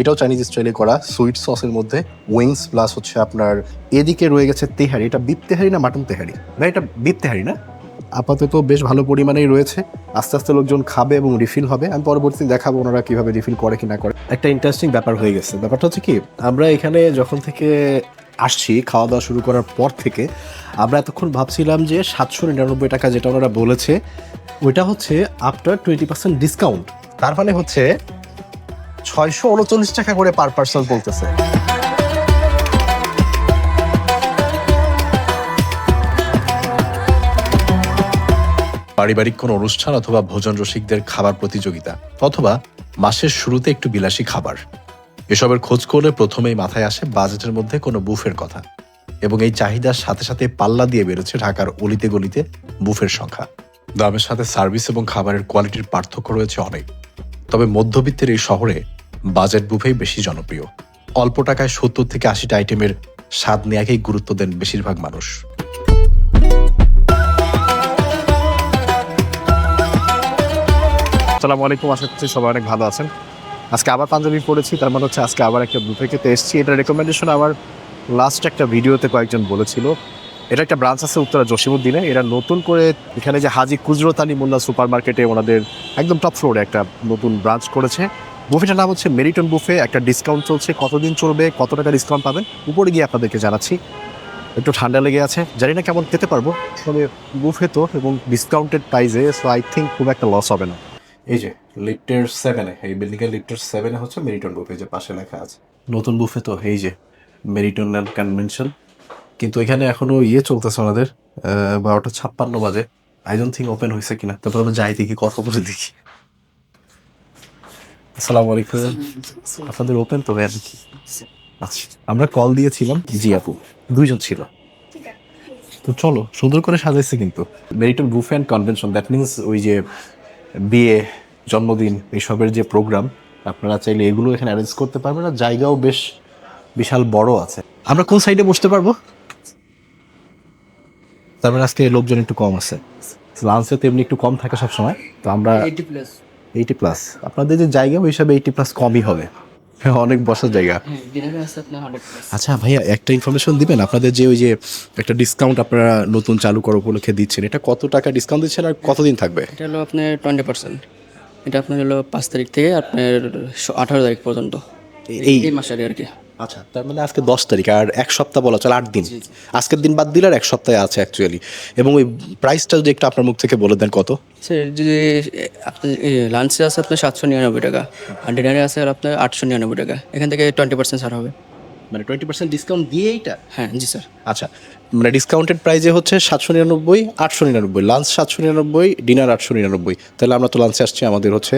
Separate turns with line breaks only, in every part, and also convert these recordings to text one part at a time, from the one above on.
এটাও চাইনিজ স্টাইলে করা সুইট সসের মধ্যে উইংস প্লাস হচ্ছে আপনার এদিকে রয়ে গেছে তেহারি, এটা বিপ তেহারি না মাটন তেহারি? না, এটা বিপ তেহারি না? আপাতত বেশ ভালো পরিমাণেই রয়েছে, আস্তে আস্তে লোকজন খাবে এবং রিফিল হবে, আমি পরবর্তী দেখাবো ওনারা কীভাবে রিফিল করে কি না করে। একটা ইন্টারেস্টিং ব্যাপার হয়ে গেছে, ব্যাপারটা হচ্ছে কি, আমরা এখানে যখন থেকে আসছি, খাওয়া দাওয়া শুরু করার পর থেকে, আমরা এতক্ষণ ভাবছিলাম যে সাতশো নিরানব্বই টাকা যেটা ওনারা বলেছে, ওইটা হচ্ছে আফটার টোয়েন্টি পার্সেন্ট ডিসকাউন্ট তার মানে হচ্ছে ছয়শো উনচল্লিশ টাকা করে পার পার্সন বলতেছে। পারিবারিক কোনো অনুষ্ঠান অথবা ভোজন রসিকদের খাবার প্রতিযোগিতা অথবা মাসের শুরুতে একটু বিলাসী খাবার। এসবের খোঁজ করলে প্রথমেই মাথায় আসে বাজেটের মধ্যে কোনো বুফের কথা এবং এই চাহিদার সাথে সাথে পাল্লা দিয়ে বেরোচ্ছে ঢাকার অলিতে গলিতে বুফের সংখ্যা। দামের সাথে সার্ভিস এবং খাবারের কোয়ালিটির পার্থক্য রয়েছে অনেক। তবে মধ্যবিত্তের এই শহরে বাজেট বুফেই বেশি জনপ্রিয়। অল্প টাকায় সত্তর থেকে আশিটা আইটেমের স্বাদ নেয়াকেই গুরুত্ব দেন বেশিরভাগ মানুষ। আসসালামু আলাইকুম, আশা করছি সবাই অনেক ভালো আছেন। আজকে আবার পাঞ্জাবি পড়েছি তার মানে হচ্ছে আজকে আবার একটা বুফে খেতে এসেছি। এটা রেকমেন্ডেশন আমার লাস্ট একটা ভিডিওতে কয়েকজন বলেছিল। এটা একটা ব্রাঞ্চ আছে উত্তরা জসিমুদ্দিনে এরা নতুন করে এখানে যে হাজি কুজরতানি মোল্লা সুপার মার্কেটে ওনাদের একদম টপ ফ্লোরে একটা নতুন ব্রাঞ্চ করেছে। বুফেটার নাম হচ্ছে মেরিটন বুফে একটা ডিসকাউন্ট চলছে। কতদিন চলবে কত টাকা ডিসকাউন্ট পাবেন উপরে গিয়ে আপনাদেরকে জানাচ্ছি। একটু ঠান্ডা লেগে আছে। জানি না কেমন খেতে পারব তবে বুফে তো এবং ডিসকাউন্টেড প্রাইসে সো আই থিঙ্ক খুব একটা লস হবে না। এই যে লিফটের সেভেনে এই বিল্ডিং এর লিফটের সেভেনে হচ্ছে মেরিটন বুফে যে পাশে লেখা আছে। নতুন বুফে তো এই যে মেরিটন অ্যান্ড কনভেনশন কিন্তু এখানে এখনও ইয়ে চলতেছে ওনাদের আহ, বারোটা ছাপ্পান্ন বাজে। আই ডোন্ট থিঙ্ক ওপেন হয়েছে কিনা? তারপর আমরা যাই দেখি কথা বলে দেখি। আসসালামু আলাইকুম। আপনাদের ওপেন তো ভ্যান আচ্ছা আমরা কল দিয়েছিলাম। জি আপু। দুইজন ছিল। তো চলো সুন্দর করে সাজাইছে কিন্তু। Meriton buffet and convention that means ওই যে বিয়ে জন্মদিন এইসবের যে প্রোগ্রাম আপনারা চাইলে এগুলো এখানে অ্যারেঞ্জ করতে পারবেন। আর জায়গাও বেশ বিশাল বড় আছে। আমরা কোন সাইডে বসতে পারব? তারপরে আজকে লোকজন একটু কম আছে। লাঞ্চে তো এমনি একটু কম থাকে সবসময় তো আমরা
এইটি প্লাস
এইটি প্লাস আপনাদের যে জায়গা ওই হিসাবে এইটি প্লাস কমই হবে। হ্যাঁ অনেক বসার জায়গা।
হ্যাঁ
আচ্ছা ভাইয়া একটা ইনফরমেশন দিবেন? আপনাদের যে ওই যে একটা ডিসকাউন্ট আপনারা নতুন চালু করার উপলক্ষে দিচ্ছেন এটা কত টাকা ডিসকাউন্ট দিচ্ছেন আর কতদিন থাকবে?
এটা হলো আপনার টোয়েন্টি পার্সেন্ট এটা আপনার হলো পাঁচ তারিখ থেকে আপনার আঠারো তারিখ পর্যন্ত।
এই
এই মাসের আর কি।
আচ্ছা তার মানে আজকে দশ তারিখ আর এক সপ্তাহ বলা চলে আট দিন। আজকের দিন বাদ দিলে আর এক সপ্তাহে আছে অ্যাকচুয়ালি এবং ওই প্রাইসটা যদি একটু আপনার মুখ থেকে বলে দেন কত?
সে যদি আপনার লাঞ্চে আছে আপনার সাতশো নিরানব্বই টাকা আর ডিনারে আছে আর আপনার আটশো নিরানব্বই টাকা। এখান থেকে টোয়েন্টি পার্সেন্ট ছাড় হবে।
মানে টোয়েন্টি পার্সেন্ট ডিসকাউন্ট দিয়ে এইটা
হ্যাঁ জি স্যার
আচ্ছা মানে ডিসকাউন্টেড প্রাইজে হচ্ছে সাতশো নিরানব্বই আটশো নিরানব্বই লাঞ্চ সাতশো নিরানব্বই ডিনার আটশো নিরানব্বই। তাহলে আমরা তো লাঞ্চে আসছি আমাদের হচ্ছে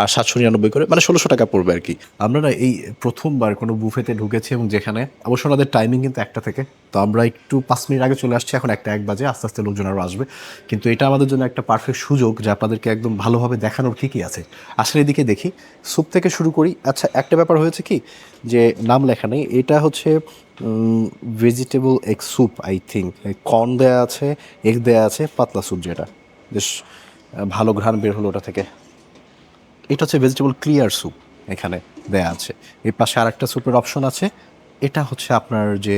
আর সাতশো নিরানব্বই করে মানে ষোলোশো টাকা পড়বে আর কি। আমরা না এই প্রথমবার কোনো বুফেতে ঢুকেছি এবং যেখানে অবশ্য ওনাদের টাইমিং কিন্তু একটা থেকে, তো আমরা একটু পাঁচ মিনিট আগে চলে আসছি, এখন একটা এক বাজে, আস্তে আস্তে লোকজন আরও আসবে। কিন্তু এটা আমাদের জন্য একটা পারফেক্ট সুযোগ যে আপনাদেরকে একদম ভালোভাবে দেখানোর কী কী আছে। আসলে এদিকে দেখি স্যুপ থেকে শুরু করি। আচ্ছা একটা ব্যাপার হয়েছে কি, যে নাম লেখা নেই, এটা হচ্ছে vegetable egg soup I think corn দেয়া আছে এগ দেয়া আছে, পাতলা স্যুপ যেটা। বেশ ভালো ঘ্রাণ বের হলো ওটা থেকে। এটা হচ্ছে ভেজিটেবল ক্লিয়ার স্যুপ এখানে দেয়া আছে। এর পাশে আর একটা স্যুপের অপশন আছে। এটা হচ্ছে আপনার যে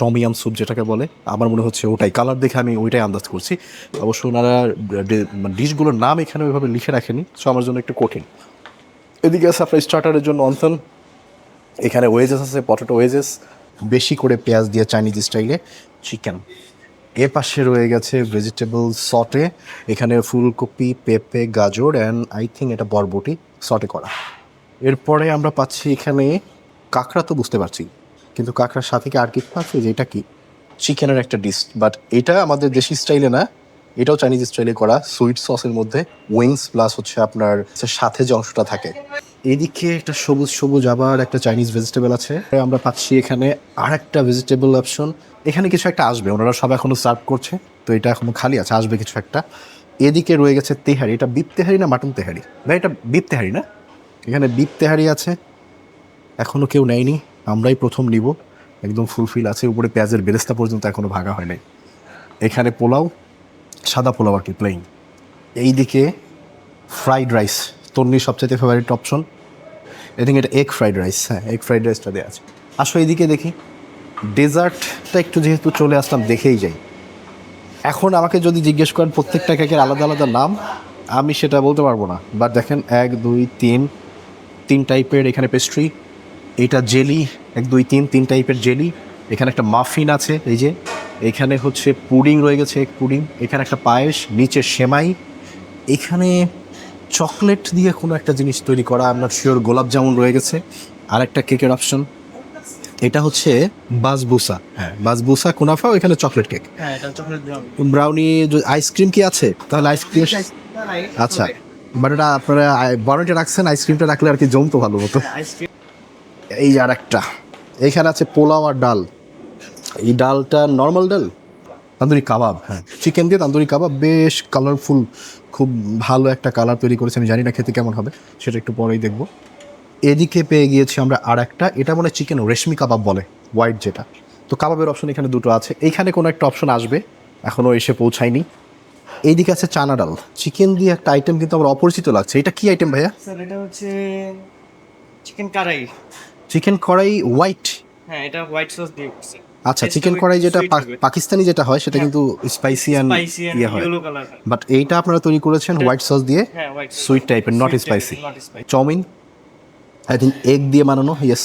টমিয়াম স্যুপ যেটাকে বলে, আমার মনে হচ্ছে ওটাই। কালার দেখে আমি ওইটাই আন্দাজ করছি। অবশ্য ওনারা ডিশগুলোর নাম এখানে ওইভাবে লিখে রাখেনি সো আমার জন্য একটু কঠিন। এদিকে আছে আপনার স্টার্টারের জন্য অন্থন। এখানে ওয়েজেস আছে পটেটো ওয়েজেস বেশি করে পেঁয়াজ দিয়ে চাইনিজ স্টাইলে চিকেন এ পাশে রয়ে গেছে ভেজিটেবল সটে এখানে ফুলকপি, পেঁপে, গাজর অ্যান্ড আই থিঙ্ক এটা বরবটি সটে করা। এরপরে আমরা পাচ্ছি এখানে কাঁকড়া তো বুঝতে পারছি, কিন্তু কাঁকড়ার সাথে কি আর কি পাচ্ছি যে এটা কি? চিকেনের একটা ডিশ বাট এটা আমাদের দেশি স্টাইলে না, এটাও চাইনিজ স্টাইলে করা সুইট সসের মধ্যে উইংস প্লাস হচ্ছে আপনার সাথে যে অংশটা থাকে। এদিকে একটা সবুজ সবুজ আবার একটা চাইনিজ ভেজিটেবল আছে। আমরা পাচ্ছি এখানে আর একটা ভেজিটেবল অপশন এখানে কিছু একটা আসবে, ওনারা সব এখনও সার্ভ করছে, তো এটা এখনও খালি আছে, আসবে কিছু একটা। এদিকে রয়ে গেছে তেহারি, এটা বিপ তেহারি না মাটন তেহারি? না এটা বিপ তেহারি না? এখানে বিপ তেহারি আছে, এখনও কেউ নেয়নি, আমরাই প্রথম নিব। একদম ফুলফিল আছে, উপরে পেঁয়াজের বেরেস্তা পর্যন্ত এখনও ভাগা হয় নাই। এখানে পোলাও, সাদা পোলাও আর কি প্লেন এইদিকে ফ্রাইড রাইস তন্নির সবচেয়ে ফেভারিট অপশন আই থিঙ্ক এটা এগ ফ্রাইড রাইস হ্যাঁ এগ ফ্রাইড রাইসটা দেওয়া আছে। আসো এইদিকে দেখি। ডেজার্টটা একটু যেহেতু চলে আসলাম, দেখেই যাই। এখন আমাকে যদি জিজ্ঞেস করেন প্রত্যেকটা কেকের আলাদা আলাদা নাম, আমি সেটা বলতে পারব না। বাট দেখেন, এক, দুই, তিন তিন টাইপের এখানে পেস্ট্রি এটা জেলি এক, দুই, তিন তিন টাইপের জেলি এখানে একটা মাফিন আছে, এই যে, এখানে হচ্ছে পুডিং রয়ে গেছে এক পুডিং এখানে একটা পায়েস, নিচে সেমাই, এখানে চকলেট দিয়ে কোনো একটা জিনিস তৈরি করা আপনার শিওর গোলাপ জামুন রয়ে গেছে। আর একটা কেকের অপশন এটা হচ্ছে বাসবুসা। হ্যাঁ বাসবুসা কুনাফা এখানে চকলেট কেক।
হ্যাঁ এটা চকলেট ব্রাউনি
ব্রাউনি আইসক্রিম কি আছে? তাহলে আইসক্রিম আচ্ছা বাট এটা আপনারা বারোটা রাখছেন আইসক্রিমটা রাখলে আর কি জমতো ভালো মতো এই আর একটা। এইখানে আছে পোলাও আর ডাল। এই ডালটা নর্মাল ডাল? তান্দুরি কাবাব হ্যাঁ। চিকেন দিয়ে তান্দুরি কাবাব বেশ কালারফুল খুব ভালো একটা কালার তৈরি করেছে। আমি জানি না খেতে কেমন হবে সেটা একটু পরেই দেখব। এদিকে পেয়ে গিয়েছি আমরা আর একটা এটা মনে চিকেন রেশমি কাবাব বলে হোয়াইট যেটা। তো কাবাবের অপশন এখানে দুটো আছে। এইখানে কোনো একটা অপশন আসবে এখনও এসে পৌঁছায়নি। এইদিকে আছে চানা ডাল। চিকেন দিয়ে একটা আইটেম কিন্তু আমার অপরিচিত লাগছে। এটা কি আইটেম ভাইয়া?
স্যার এটা হচ্ছে চিকেন কড়াই।
চিকেন কড়াই হোয়াইট
হ্যাঁ এটা হোয়াইট সস দিয়ে করছে
আচ্ছা চিকেন কড়াই যেটা। পাকিস্তানি যেটা হয় সেটা কিন্তু স্পাইসি অ্যান্ড
এন্ড
ইয়ে হয়। বাট এইটা আপনারা তৈরি করেছেন হোয়াইট সস দিয়ে
হ্যাঁ
সুইট টাইপের not spicy chowmein I think egg দিয়ে বানানো ইয়েস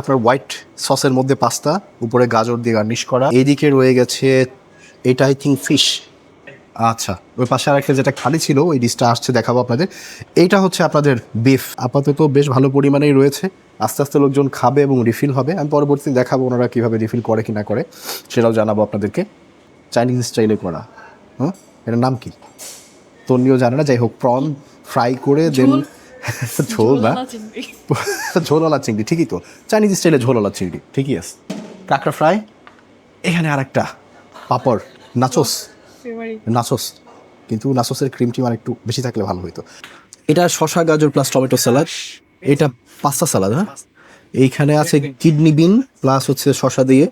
আপনার হোয়াইট সসের মধ্যে পাস্তা উপরে গাজর দিয়ে গার্নিশ করা। এদিকে রয়ে গেছে এটা আই থিঙ্ক ফিশ আচ্ছা ওই পাশে আরেকটা যেটা খালি ছিল ওই ডিশটা আসছে দেখাবো আপনাদের। এইটা হচ্ছে আপনাদের বিফ আপাতত বেশ ভালো পরিমাণেই রয়েছে। আস্তে আস্তে লোকজন খাবে এবং রিফিল হবে। আমি পরবর্তীতে দেখাবো ওনারা কীভাবে রিফিল করে কি না করে। সেটাও জানাব আপনাদেরকে। চাইনিজ স্টাইলে করা। হ্যাঁ এটার নাম কি? তন্নিও জানে না। যাই হোক প্রন ফ্রাই করে দেন ঝোল। না? ঝোলওয়ালা চিংড়ি। ঠিকই তো। চাইনিজ স্টাইলে ঝোলওয়ালা চিংড়ি ঠিকই আছে। কাঁকড়া ফ্রাই এখানে আর একটা পাপড় নাচোস। নাচোস কিন্তু নাচোসের ক্রিম টিম আর একটু বেশি থাকলে ভালো হতো এটা শশা গাজর প্লাস টমেটো স্যালাড এটা পাস্তা স্যালাড হ্যাঁ? এইখানে আছে কিডনি বিন প্লাস হচ্ছে শশা দিয়ে।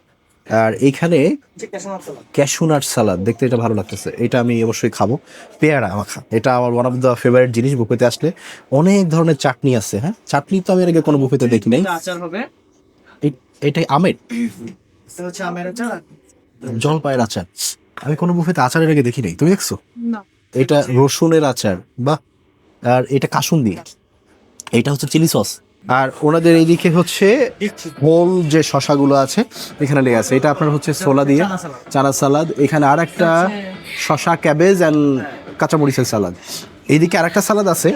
আর এইখানে ক্যাশু নাট সালাদ দেখতে এটা ভালো লাগতেছে। এটা আমি অবশ্যই খাব। পেয়ারা মাখা। এটা আমার ওয়ান অফ দ্য ফেভারিট জিনিস বুফেতে আসলে। অনেক ধরনের চাটনি আছে হ্যাঁ? চাটনি তো আমি এর আগে কোনো বুফেতে দেখি নাই এটাই আমের।
আমের
জলপাইয়ের আচার। আমি কোনো বুফেতে আচারের আগে দেখি নাই। তুমি দেখছ?
না।
এটা রসুনের আচার বা আর এটা কাসুন দিয়ে। এটা হচ্ছে চিলি সস। আর ওনাদের এইদিকে হচ্ছে হোল যে শশাগুলো আছে এখানে লেগে আছে। এটা আপনার হচ্ছে সোলা দিয়ে।
চানা সালাদ।
চানা সালাদ। এখানে আর একটা শশা ক্যাবেজ অ্যান্ড কাঁচামরিচের সালাদ। এইদিকে আর একটা সালাদ। আছে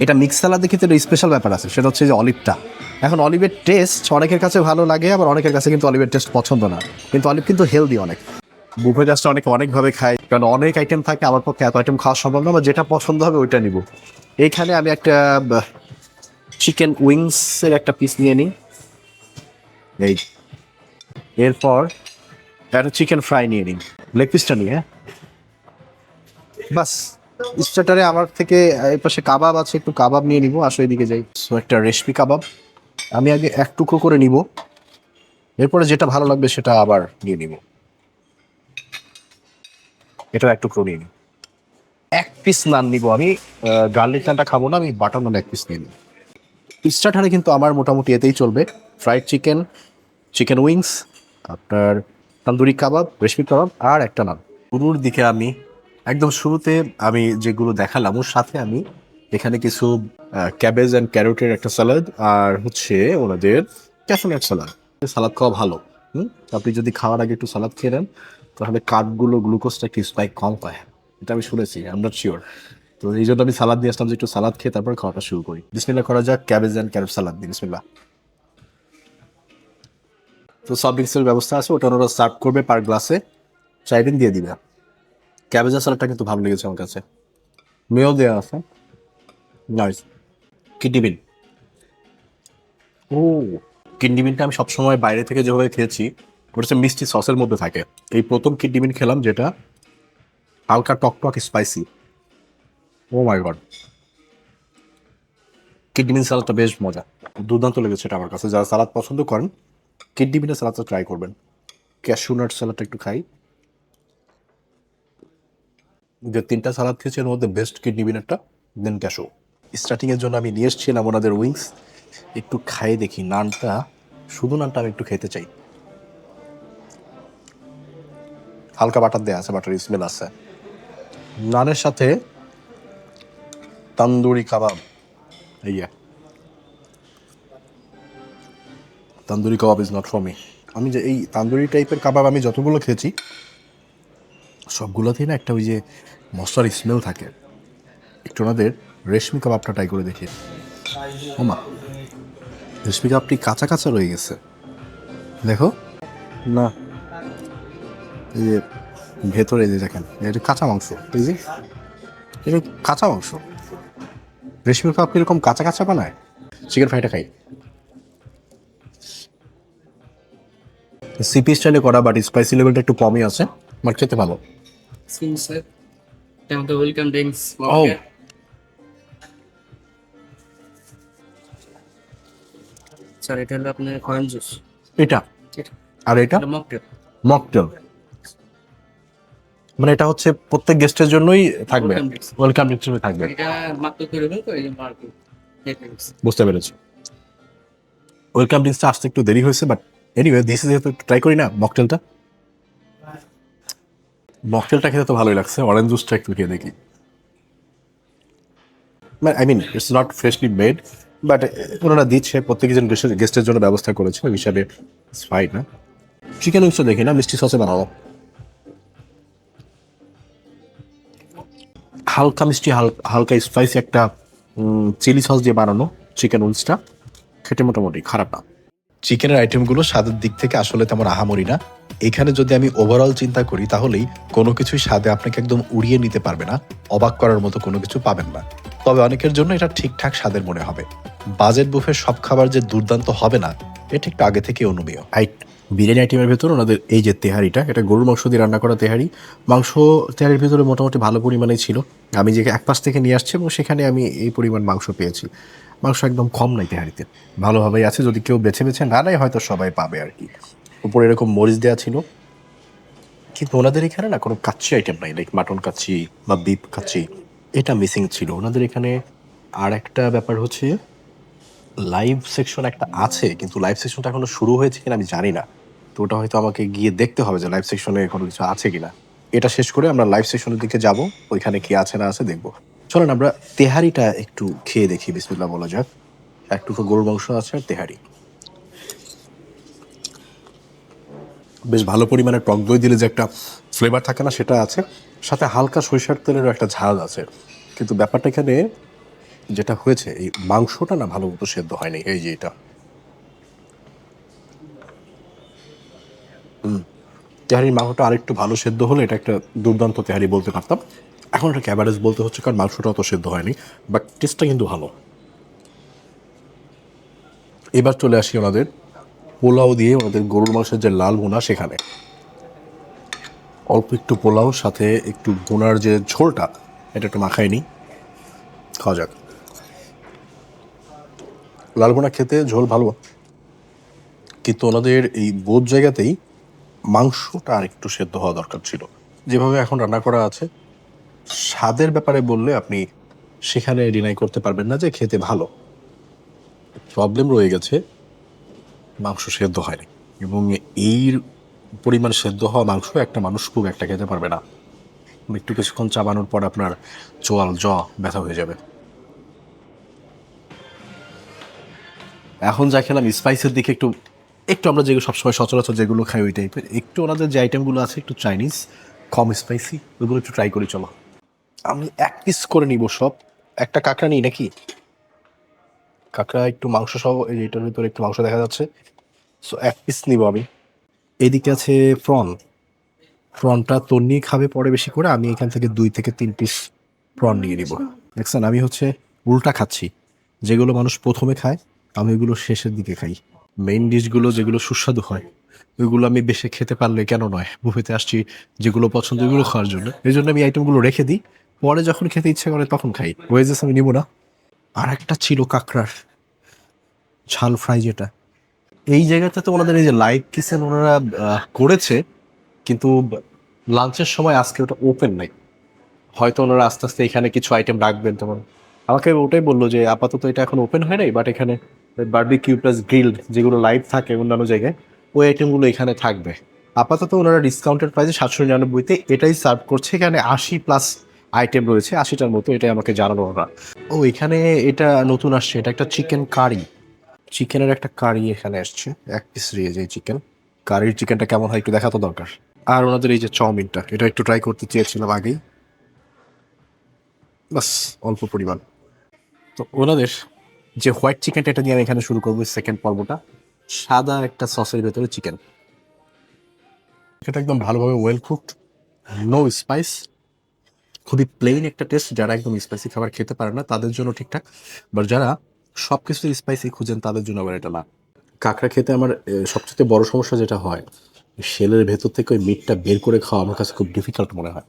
এটা মিক্স সালাদে কিন্তু একটা স্পেশাল ব্যাপার আছে। সেটা হচ্ছে যে অলিভটা। এখন অলিভের টেস্ট অনেকের কাছে ভালো লাগে আবার অনেকের কাছে কিন্তু অলিভের টেস্ট পছন্দ না। কিন্তু অলিভ কিন্তু হেলদি অনেক। বুফে জাস্ট অনেকে, অনেকভাবে খায় কারণ অনেক আইটেম থাকে আমার পক্ষে, এত আইটেম খাওয়া সম্ভব না বা যেটা পছন্দ হবে ওইটা নিব। এইখানে আমি একটা চিকেন উইংসের একটা পিস নিয়ে নিই। এই, এরপর একটা চিকেন ফ্রাই নিয়ে নিই। লেগ পিসটা নিয়ে হ্যাঁ? বাস, স্টার্টারে আমার থেকে, এই পাশে কাবাব আছে, একটু কাবাব নিয়ে নিব, আসো এদিকে যাই। সো একটা রেসিপি কাবাব। আমি আগে এক টুকরো করে নিব। এরপরে যেটা ভালো লাগবে সেটা আবার নিয়ে নিব। এটা এক টুকরো নিয়ে নিই। এক পিস নান নিব। আমি গার্লিক নানটা খাব না, আমি বাটার নান এক পিস নিয়ে নিই স্টার্টারে কিন্তু আমার মোটামুটি এতেই চলবে। ফ্রাইড চিকেন চিকেন উইংস আপনার তান্দুরি কাবাব রেশমি কাবাব, আর একটা নান শুরুর দিকে আমি, একদম শুরুতে আমি যেগুলো দেখালাম, ওর সাথে আমি এখানে কিছু ক্যাবেজ অ্যান্ড ক্যারোটের একটা স্যালাড আর হচ্ছে ওনাদের ক্যাফোনেট স্যালাড সালাদ খাওয়া ভালো, হুম? আপনি যদি খাওয়ার আগে একটু সালাদ খেয়ে নেন তাহলে কার্বগুলো গ্লুকোজটা একটু স্পাইক কম পায়? এটা আমি শুনেছি আই এম নট শিওর তো এই জন্য আমি সালাদ দিয়ে আসলাম যে একটু সালাদ খেয়ে তারপর খাওয়াটা শুরু করি। বিসমিল্লা করা যাক ক্যাবেজ অ্যান্ড ক্যারোট সালাদ দিন বিসমিল্লা তো সব ড্রিঙ্কসের ব্যবস্থা আছে, ওটা ওনারা সার্ভ করবে পার গ্লাসে চাইবেন দিয়ে দিবে। ক্যাবেজের সালাডটা কিন্তু ভালো লেগেছে আমার কাছে। মেয়েও দেওয়া আছে। Nice kidney bean. ও, কিডনি বিনটা আমি সবসময় বাইরে থেকে যেভাবে খেয়েছি ওটা হচ্ছে মিষ্টি সসের মধ্যে থাকে। এই প্রথম কিডনি বিন খেলাম যেটা হালকা টক টক spicy oh my god kidney bean সালাদটা বেশ মজা। দুর্দান্ত লেগেছে এটা আমার কাছে। যারা সালাদ পছন্দ করেন কিডনি বিনের সালাদটা ট্রাই করবেন। ক্যাশু নাট সালাদটা একটু খাই। যে তিনটা সালাদ খেয়েছি, এর মধ্যে বেস্ট কিডনি বিনেরটা দেন ক্যাশো স্টার্টিংয়ের জন্য আমি নিয়ে এসেছিলাম ওনাদের উইংস একটু খাইয়ে দেখি নানটা। শুধু নানটা আমি একটু খেতে চাই। হালকা বাটার দেওয়া আছে, বাটার স্মেল আছে। নানের সাথে তান্দুরি কাবাব, এই tandoori kebab is not for me আমি যে এই তান্দুরি টাইপের কাবাব আমি যতগুলো খেয়েছি, সবগুলোতেই না একটা ওই যে মশলার স্মেল থাকে। একটু ওনাদের রেশমি কাবাবটা ট্রাই করে দেখি। ওমা রেশমি কাবাবটি কাঁচা কাঁচা রয়ে গেছে। দেখো। না। এই যে ভেতরে যে দেখেন এটা কাঁচা মাংস এই যে এটা কাঁচা মাংস। রেশমি কাবাব কীরকম কাঁচা কাঁচা বানায়? চিকেন ফ্রাইটা খাই। সিপি স্টাইলে করা বাট স্পাইসি লেভেলটা একটু কমই আছে বাট খেতে ভালো।
ওয়েলকাম ড্রিঙ্কস
ও
স্যার এটা হলো আপনার কয়েন জুস
এটা। আর এটা?
এটা মকটেল
মকটেল মানে এটা হচ্ছে প্রত্যেক গেস্টের জন্যই থাকবে। ওয়েলকাম হিসেবে থাকবে।
এটা মাত্র তৈরি হলো তো এই
বুঝতে পেরেছি। ওয়েলকাম ড্রিঙ্কসটা আসতে একটু দেরি হয়েছে বাট এনিওয়ে দিস যেহেতু ট্রাই করি না মকটেলটা মকটেলটা খেতে তো ভালোই লাগছে অরেঞ্জ জুসটা একটু খেয়ে দেখি। I mean it's not freshly made but ওনারা দিচ্ছে প্রত্যেকজন গেস্টের জন্য ব্যবস্থা করেছে ওই হিসাবে ফাইন না? চিকেন উইংসও দেখি না মিষ্টি সসে বানাবো। হালকা মিষ্টি হাল- হালকা স্পাইসি একটা চিলি সস দিয়ে বানানো চিকেন উইংসটা খেতে মোটামুটি খারাপ না। চিকেনের আইটেমগুলো স্বাদের দিক থেকে আসলে তেমন আহামরি না। এখানে যদি আমি ওভারঅল চিন্তা করি তাহলেই কোনো কিছুই স্বাদে আপনাকে একদম উড়িয়ে নিতে পারবে না। অবাক করার মতো কোনো কিছু পাবেন না। তবে অনেকের জন্য এটা ঠিকঠাক স্বাদের মনে হবে। বাজেট বুফে সব খাবার যে দুর্দান্ত হবে না এটা একটু আগে থেকে অনুমেয়। বিরিয়ানি আইটেমের ভেতর ওনাদের এই যে তেহারিটা, এটা গরুর মাংস দিয়ে রান্না করা তেহারি। মাংস তেহারির ভিতরে মোটামুটি ভালো পরিমাণে ছিল। আমি যে এক পাশ থেকে নিয়ে আসছি এবং সেখানে আমি এই পরিমাণ মাংস পেয়েছি। মাংস একদম কম নাই তেহারিতে। ভালোভাবেই আছে, যদি কেউ বেছে বেছে না নেয়, হয়তো সবাই পাবে আর কি। উপরে এরকম মরিচ দেওয়া ছিল। কিন্তু ওনাদের এখানে না কোনো কাচ্চি আইটেম নাই লাইক মাটন কাচ্চি বা বিপ কাচ্চি। এটা মিসিং ছিল। ওনাদের এখানে আর একটা ব্যাপার হচ্ছে লাইভ সেকশন একটা আছে, কিন্তু লাইভ সেকশনটা এখনও শুরু হয়েছে কিনা আমি জানি না। তো ওটা হয়তো আমাকে গিয়ে দেখতে হবে যে লাইভ সেকশনে কোনো কিছু আছে কিনা। এটা শেষ করে আমরা লাইভ সেকশনের দিকে যাব, ওইখানে কি আছে না আছে দেখব। চলেন আমরা তেহারিটা একটু খেয়ে দেখি বিসমিল্লা বলা যাক। একটু গরুর মাংস আছে আর তেহারি। বেশ ভালো পরিমাণে টক দই দিলে যে একটা ফ্লেভার থাকে না, সেটা আছে। সাথে হালকা সরিষার তেলেরও একটা ঝাল আছে। কিন্তু ব্যাপারটা এখানে যেটা হয়েছে, এই মাংসটা না ভালো মতো সেদ্ধ হয়নি। এই যে এটা। তেহারির মাংসটা আরেকটু ভালো সেদ্ধ হলে এটা একটা দুর্দান্ত তেহারি বলতে পারতাম। এখন এটা ক্যাবারেজ বলতে হচ্ছে কারণ মাংসটা অত সেদ্ধ হয়নি বাট টেস্টটা কিন্তু ভালো। এবার চলে আসি ওনাদের পোলাও দিয়ে, ওনাদের গরুর মাংসের যে লাল ভুনা সেখানে। অল্প একটু পোলাও, সাথে একটু ভুনার যে ঝোলটা, এটা একটু মাখায় নিই। খাওয়া যাক। লাল ভুনা খেতে ঝোল ভালো। কিন্তু ওনাদের এই বোধ জায়গাতেই মাংসটা আর একটু সেদ্ধ হওয়া দরকার ছিল। যেভাবে এখন রান্না করা আছে, স্বাদের ব্যাপারে বললে আপনি সেখানে ডিনাই করতে পারবেন না যে খেতে ভালো। প্রবলেম রয়ে গেছে, মাংস সেদ্ধ হয়নি। এবং এই পরিমাণ সেদ্ধ হওয়া মাংস একটা মানুষ খুব একটা খেতে পারবে না। একটু কিছুক্ষণ চাবানোর পর আপনার চোয়াল, জ ব্যথা হয়ে যাবে। এখন যা খেলাম স্পাইসের দিকে একটু একটু আমরা যেগুলো সবসময় সচরাচর যেগুলো খাই ওই টাইপের একটু ওনাদের যে আইটেমগুলো আছে, একটু চাইনিজ কম স্পাইসি ওইগুলো একটু ট্রাই করি, চলো। আমি এক পিস করে নিব সব। একটা কাঁকড়া নিই নাকি? কাঁকড়া একটু মাংস সহ এটার ভিতরে একটু মাংস দেখা যাচ্ছে। সো এক পিস নিব আমি। এদিকে আছে প্রন প্রনটা তন্নি খাবে পরে বেশি করে, আমি এখান থেকে দুই থেকে তিন পিস প্রন নিয়ে নিব। দেখছেন আমি হচ্ছে উল্টা খাচ্ছি। যেগুলো মানুষ প্রথমে খায়, আমি ওইগুলো শেষের দিকে খাই। মেইন ডিশগুলো যেগুলো সুস্বাদু হয়, ওইগুলো আমি বেশি খেতে পারলে কেন নয়? বুফেতে আসছি, যেগুলো পছন্দ, ওইগুলো খাওয়ার জন্য। এই জন্য আমি আইটেমগুলো রেখে দিই। পরে যখন খেতে ইচ্ছে করে তখন খাই। ওয়েজেস আমি নিব না। আর একটা ছিল কাঁকড়ার ঝাল ফ্রাই যেটা। এই জায়গাটাতে ওনাদের এই যে লাইভ কিচেন ওনারা করেছে, কিন্তু লাঞ্চের সময় আজকে ওটা ওপেন নাই। হয়তো ওনারা আস্তে আস্তে এখানে কিছু আইটেম রাখবেন তোমার আমাকে ওটাই বলল যে, আপাতত এটা এখন ওপেন হয় নাই বাট এখানে বার্বিকিউ প্লাস গ্রিলড যেগুলো লাইভ থাকে অন্যান্য জায়গায়, ওই আইটেমগুলো এখানে থাকবে। আপাতত ওনারা ডিসকাউন্টেড প্রাইসে সাতশো নিরানব্বইতে এটাই সার্ভ করছে। এখানে আশি প্লাস আইটেম রয়েছে, আশিটার মতো এটাই আমাকে জানালো ওরা। ও, এখানে এটা নতুন আসছে, এটা একটা চিকেন কারি চিকেনের একটা কারি এখানে আসছে, এক পিস রিয়েজ এই চিকেন কারির চিকেনটা কেমন হয় একটু দেখা তো দরকার। আর ওনাদের এই যে চাউমিনটা, এটা একটু ট্রাই করতে চেয়েছিলাম আগেই। বাস, অল্প পরিমাণ। তো ওনাদের যে হোয়াইট চিকেনটা এটা দিয়ে আমি এখানে শুরু করব সেকেন্ড পর্বটা। সাদা একটা সসের ভেতরে চিকেন এটা একদম ভালোভাবে ওয়েল কুকড নো স্পাইস খুবই প্লেন একটা টেস্ট যারা একদম স্পাইসি খাবার খেতে পারে না, তাদের জন্য ঠিকঠাক। বাট যারা সব কিছু স্পাইসি খুঁজেন, তাদের জন্য আবার এটা না। কাঁকড়া খেতে আমার সবচেয়ে বড় সমস্যা যেটা হয় শেলের ভেতর থেকে ওই মিটটা বের করে খাওয়া আমার কাছে খুব ডিফিকাল্ট মনে হয়।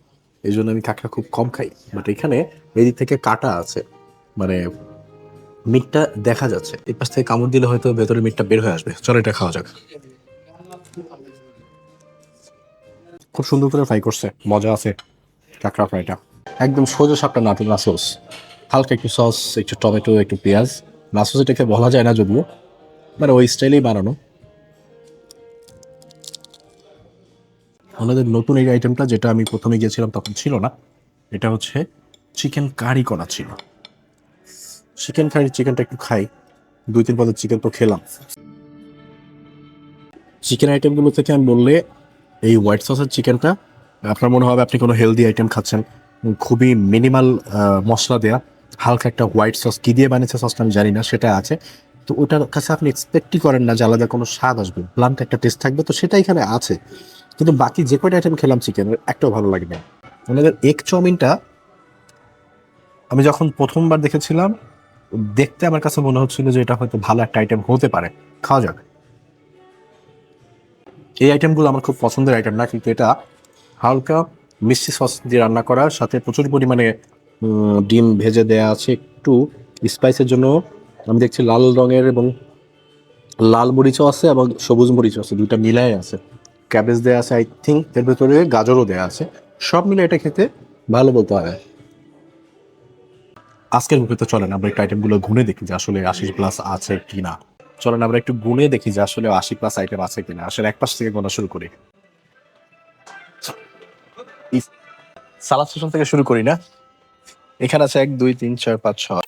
এই জন্য আমি কাঁকড়া খুব কম খাই। বাট এখানে এদিক থেকে কাটা আছে। মানে মিটটা দেখা যাচ্ছে। এই পাশ থেকে কামড় দিলে হয়তো ভেতরে মিটটা বের হয়ে আসবে। চলো এটা খাওয়া যাক। খুব সুন্দর করে ফ্রাই করছে। মজা আছে কাঁকড়া ফ্রাইটা একদম সোজা সাপটা নাতি নাসোস। হালকা একটু সস একটু টমেটো একটু পেঁয়াজ। নাসোস এটাকে বলা যায় না যদিও মানে ওই স্টাইলেই বানানো। ওনাদের নতুন এই আইটেমটা যেটা আমি প্রথমে গিয়েছিলাম তখন ছিল না, এটা হচ্ছে চিকেন কারি করা ছিল। চিকেন কারি চিকেনটা একটু খাই। দুই, তিন পদের চিকেন তো খেলাম। চিকেন আইটেমগুলো থেকে আমি বললে, এই হোয়াইট সসের চিকেনটা আপনার মনে হবে আপনি কোনো হেলদি আইটেম খাচ্ছেন। খুবই মিনিমাল মশলা দেয়া। হালকা একটা হোয়াইট সস কী দিয়ে বানিয়েছে সসটা আমি জানি না, সেটা আছে। তো ওটার কাছে আপনি এক্সপেক্টই করেন না যে আলাদা কোনো স্বাদ আসবে। প্লান্ট একটা টেস্ট থাকবে, তো সেটা এখানে আছে। কিন্তু বাকি যে কয়টা আইটেম খেলাম চিকেনের একটাও ভালো লাগবে ওনাদের এগ চাউমিনটা আমি যখন প্রথমবার দেখেছিলাম দেখতে আমার কাছে মনে হচ্ছিল যে এটা হয়তো ভালো একটা আইটেম হতে পারে। খাওয়া যাক। এই আইটেমগুলো আমার খুব পছন্দের আইটেম না, কিন্তু এটা হালকা মিষ্টি সস দিয়ে রান্না করা সাথে প্রচুর পরিমাণে ডিম ভেজে দেয়া আছে, একটু স্পাইসের জন্য। আমি দেখছি লাল রঙের এবং লাল মরিচও আছে এবং সবুজ মরিচও আছে, দুইটা মিলাই আছে। ক্যাবেজ দেয়া আছে আই থিঙ্ক এর ভেতরে গাজরও দেয়া আছে। সব মিলে এটা খেতে ভালো বলতে হয় আজকের মুখে তো চলেন, আমরা একটু আইটেমগুলো গুনে দেখি যে আসলে আশি প্লাস আছে কি না চলেন, আমরা একটু গুনে দেখি যে আসলে আশি প্লাস আইটেম আছে কিনা। আসলে এক পাশ থেকে গোনা শুরু করি। সালাদ সেশন থেকে শুরু করি না? এখানে আছে এক, দুই, তিন, চার, পাঁচ, ছয়।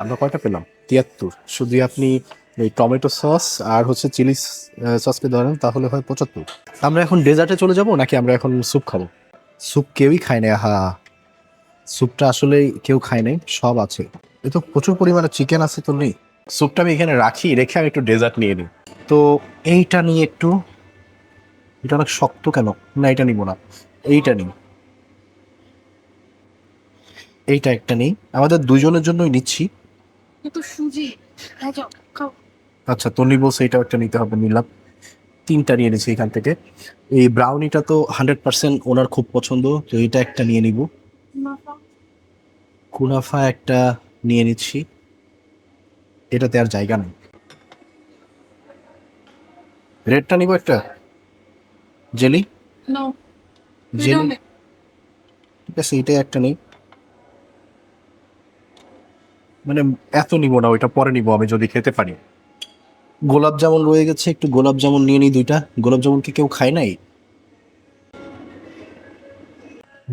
আমরা কয়টা পেলাম? তিয়াত্তর। শুধু আপনি এই টমেটো সস আর হচ্ছে চিলি সসকে ধরেন, তাহলে হয় পঁচাত্তর। আমরা এখন ডেজার্টে চলে যাব নাকি আমরা এখন স্যুপ খাব? স্যুপ কেউই খায় না হা স্যুপটা আসলে কেউ খায় নাই, সব আছে। এ তো প্রচুর পরিমাণে চিকেন আছে তো নেই। স্যুপটা আমি এখানে রাখি, রেখে আমি একটু ডেজার্ট নিয়ে নিই। তো এইটা নিয়ে একটু, এটা অনেক শক্ত কেন? না, এটা নিব না। এইটা নিই। এইটা একটা নেই। আমাদের দুজনের জন্যই নিচ্ছি।
সুজি।
আচ্ছা তন্নি বলছে এটাও একটা নিতে হবে নিলাম তিনটা নিয়ে নিছি এখান থেকে। এই ব্রাউনিটা তো হান্ড্রেড পার্সেন্ট ওনার খুব পছন্দ তো এটা একটা নিয়ে নিব। কুনাফা। একটা নিয়ে নিচ্ছি। এটাতে আর জায়গা নেই। রেডটা নিব একটা? জেলি?
No
jelly? ঠিক আছে এটাই একটা নেই। মানে এত নিব না ওইটা পরে নিব আমি যদি খেতে পারি। গোলাপ জামুন রয়ে গেছে একটু গোলাপ জামুন নিয়ে নিই দুইটা। গোলাপ জামুন কি কেউ খায় নাই?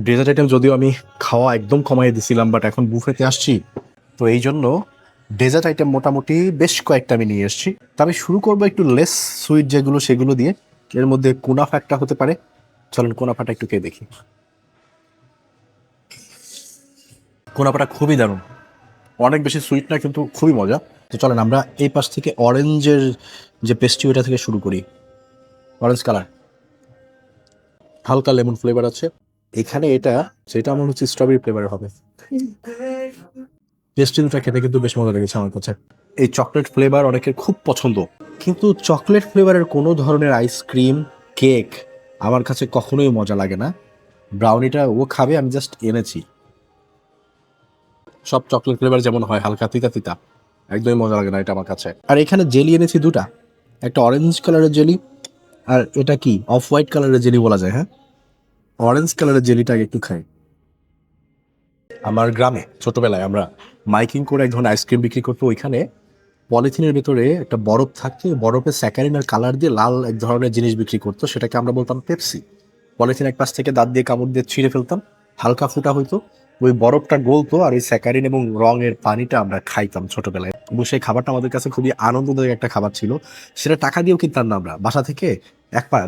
ডেজার্ট আইটেম যদিও আমি খাওয়া একদম কমাই দিছিলাম বাট এখন বুফেতে আসছি। তো এই জন্য ডেজার্ট আইটেম মোটামুটি বেশ কয়েকটা আমি নিয়ে এসেছি। তা আমি শুরু করব একটু লেস সুইট যেগুলো সেগুলো দিয়ে। এর মধ্যে কুনাফা একটা হতে পারে। চলুন কোনাফাটা একটু খেয়ে দেখি। কোনাফাটা খুবই দারুণ। অনেক বেশি সুইট না, কিন্তু খুবই মজা। তো চলেন, আমরা এই পাশ থেকে অরেঞ্জের যে পেস্ট্রি ওটা থেকে শুরু করি। অরেঞ্জ কালার হালকা লেমন ফ্লেভার আছে। এখানে এটা, সেটা আমার হচ্ছে স্ট্রবেরি ফ্লেভার হবে। পেস্ট্রি দুটা খেতে কিন্তু বেশ মজা লেগেছে আমার কাছে। এই চকলেট ফ্লেভার অনেকের খুব পছন্দ। কিন্তু চকলেট ফ্লেভারের কোনো ধরনের আইসক্রিম কেক আমার কাছে কখনোই মজা লাগে না। ব্রাউনিটা ও খাবে, আমি জাস্ট এনেছি। সব চকলেট ফ্লেভার যেমন হয়, হালকা তিতা তিতা। একদমই মজা লাগে না এটা আমার কাছে। আর এখানে জেলি এনেছি দুটা। একটা অরেঞ্জ কালারের জেলি আর এটা কি? অফ হোয়াইট কালারের জেলি বলা যায় হ্যাঁ? অরেঞ্জ কালারের জেলিটা একটু খাই। আমার গ্রামে, ছোটবেলায় আমরা মাইকিং করে এক ধরনের আইসক্রিম বিক্রি করতো। ওইখানে পলিথিনের ভেতরে একটা বরফ থাকতো বরফের স্যাকারিন আর কালার দিয়ে লাল এক ধরনের জিনিস বিক্রি করতো। সেটাকে আমরা বলতাম পেপসি পলিথিন এক পাশ থেকে দাঁত দিয়ে কামড় দিয়ে ছিঁড়ে ফেলতাম। হালকা ফুটা হইতো। ওই বরফটা গলতো আর ওই স্যাকারিন এবং রঙের পানিটা আমরা খাইতাম ছোটবেলায়। এবং সেই খাবারটা আমাদের কাছে খুবই আনন্দদায়ক একটা খাবার ছিল। সেটা টাকা দিয়েও কিনতাম না আমরা। বাসা থেকে এক পা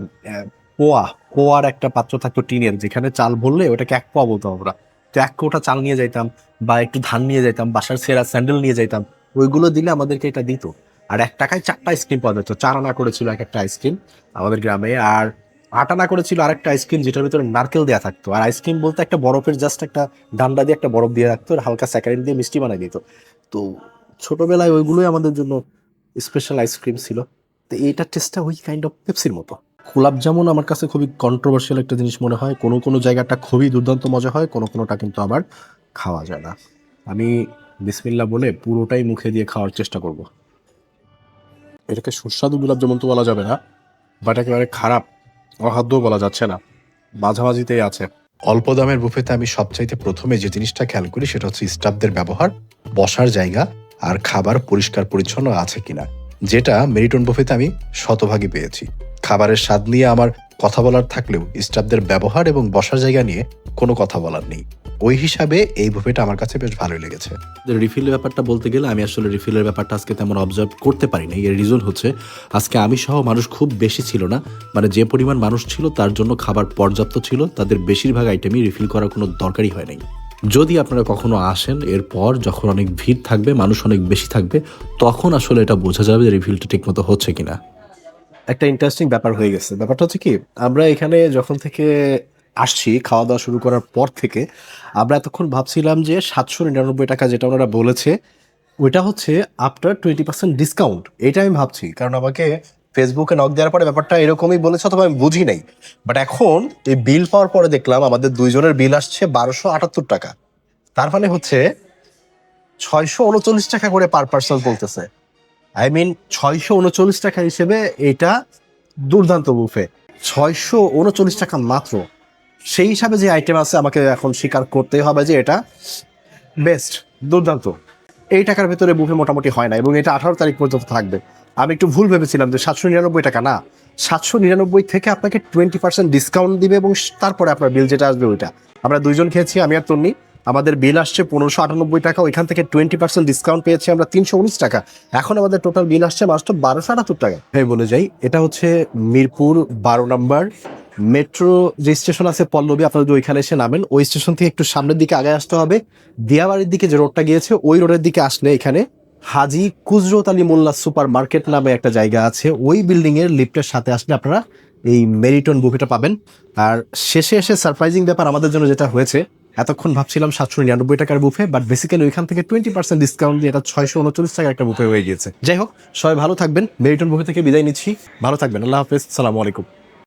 পোয়া, পোয়ার একটা পাত্র থাকতো টিনের, যেখানে চাল ভরলে ওটাকে এক পোয়া বলতাম আমরা। তো এক কোটা চাল নিয়ে যাইতাম বা একটু ধান নিয়ে যাইতাম, বাসার সেরা স্যান্ডেল নিয়ে যাইতাম, ওইগুলো দিলে আমাদেরকে এটা দিত। আর এক টাকায় চারটা আইসক্রিম পাওয়া যেত। চার আনা করেছিল এক একটা আইসক্রিম আমাদের গ্রামে। আর আট আনা করেছিল আরেকটা আইসক্রিম যেটার ভিতরে নারকেল দেওয়া থাকতো। আর আইসক্রিম বলতে একটা বরফের জাস্ট একটা ডান্ডা দিয়ে একটা বরফ দিয়ে রাখতো আর হালকা স্যাকারিন দিয়ে মিষ্টি বানাই দিত। তো ছোটবেলায় ওইগুলোই আমাদের জন্য স্পেশাল আইসক্রিম ছিল। তো এইটার টেস্টটা ওই কাইন্ড অফ পেপসির মতো। গোলাপ জামুন আমার কাছে খুবই কন্ট্রোভার্সিয়াল একটা জিনিস মনে হয়। কোনো কোনো জায়গাটা খুবই দুর্দান্ত মজা হয়, কোনো কোনোটা কিন্তু আবার খাওয়া যায় না। আমি বিসমিল্লা বলে পুরোটাই মুখে দিয়ে খাওয়ার চেষ্টা করব। এটাকে সুস্বাদু গোলাপ জামুন তো বলা যাবে না বাট একেবারে খারাপ। অখাদ্যও বলা যাচ্ছে না। মাঝামাঝিতেই আছে।
অল্প দামের বুফেতে আমি সবচাইতে প্রথমে যে জিনিসটা খেয়াল করি সেটা হচ্ছে স্টাফদের ব্যবহার, বসার জায়গা আর খাবার পরিষ্কার পরিচ্ছন্ন আছে কিনা। যেটা মেরিটন বুফেতে আমি শতভাগই পেয়েছি। খাবারের স্বাদ নিয়ে আমার কথা বলার থাকলেও স্টাফদের ব্যবহার এবং বসার জায়গা নিয়ে কোনো কথা বলার নেই। ওই হিসাবে এই বুফেটা আমার কাছে বেশ ভালোই লেগেছে।
রিফিলের ব্যাপারটা বলতে গেলে আমি আসলে রিফিলের ব্যাপারটা আজকে তেমন অবজার্ভ করতে পারিনি এর রিজন হচ্ছে, আজকে আমি সহ মানুষ খুব বেশি ছিল না। মানে যে পরিমাণ মানুষ ছিল তার জন্য খাবার পর্যাপ্ত ছিল। তাদের বেশিরভাগ আইটেমই রিফিল করার কোনো দরকারই হয় নাই। যদি আপনারা কখনো আসেন, এরপর যখন অনেক ভিড় থাকবে, মানুষ অনেক বেশি থাকবে, তখন আসলে এটা বোঝা যাবে যে রিফিলটা ঠিকমতো হচ্ছে কিনা। একটা ইন্টারেস্টিং ব্যাপার হয়ে গেছে। ব্যাপারটা হচ্ছে কি, আমরা এখানে যখন থেকে আসছি, খাওয়া দাওয়া শুরু করার পর থেকে, আমরা এতক্ষণ ভাবছিলাম যে সাতশো নিরানব্বই টাকা যেটা ওনারা বলেছে, ওইটা হচ্ছে আফটার টোয়েন্টি পার্সেন্ট ডিসকাউন্ট এটা আমি ভাবছি, কারণ আমাকে ফেসবুকে নক দেওয়ার পরে ব্যাপারটা এরকমই বলেছে, অথবা আমি বুঝি নাই। বাট এখন এই বিল পাওয়ার পরে দেখলাম, আমাদের দুইজনের বিল আসছে বারোশো আটাত্তর টাকা। তার মানে হচ্ছে ছয়শো উনচল্লিশ টাকা করে পার পার্সন বলতেছে। আই মিন ছয়শো উনচল্লিশ টাকা হিসেবে এটা দুর্দান্ত বুফে ছয়শো উনচল্লিশ টাকা মাত্র। সেই হিসাবে যে আইটেম আছে, আমাকে এখন স্বীকার করতেই হবে যে এটা বেস্ট দুর্দান্ত। এই টাকার ভেতরে বুফে মোটামুটি হয় না এবং এটা আঠারো তারিখ পর্যন্ত থাকবে। আমি একটু ভুল ভেবেছিলাম যে সাতশো নিরানব্বই টাকা না, সাতশো নিরানব্বই থেকে আপনাকে টোয়েন্টি পার্সেন্ট ডিসকাউন্ট দিবে এবং তারপরে আপনার বিল যেটা আসবে ওইটা। আমরা দুইজন খেয়েছি, আমি আর তন্নি। আমাদের বিল আসছে পনেরোশো আটানব্বই টাকা, ওইখান থেকে টোয়েন্টি পার্সেন্ট ডিসকাউন্ট পেয়েছি আমরা তিনশো উনিশ টাকা। এখন আমাদের টোটাল বিল আসছে মাত্র বারোশো আটাত্তর টাকা। হ্যাঁ বলে যাই, এটা হচ্ছে মিরপুর বারো নম্বর। মেট্রো যে স্টেশন আছে পল্লবী, আপনারা যদি ওইখানে এসে নামেন, ওই স্টেশন থেকে একটু সামনের দিকে আগে আসতে হবে। দিয়াবাড়ির দিকে যে রোডটা গিয়েছে, ওই রোডের দিকে আসলে এখানে হাজি কুজরত আলী মোল্লা সুপার মার্কেট নামে একটা জায়গা আছে। ওই বিল্ডিং এর লিফটের সাথে আসলে আপনারা এই মেরিটন বুফেটা পাবেন। আর শেষে এসে সারপ্রাইজিং ব্যাপার আমাদের জন্য যেটা হয়েছে এতক্ষণ ভাবছিলাম সাতশো নিরানব্বই টাকার বুফে বাট বেসিক্যালি ওইখান থেকে টোয়েন্টি পার্সেন্ট ডিসকাউন্ট দিয়ে এটা ছয়শো উনচল্লিশ টাকার একটা বুফে হয়ে গিয়েছে। যাই হোক, সবাই ভালো থাকবেন। মেরিটন বুফে থেকে বিদায় নিচ্ছি। ভালো থাকবেন। আল্লাহ হাফেজ। সালামু আলাইকুম।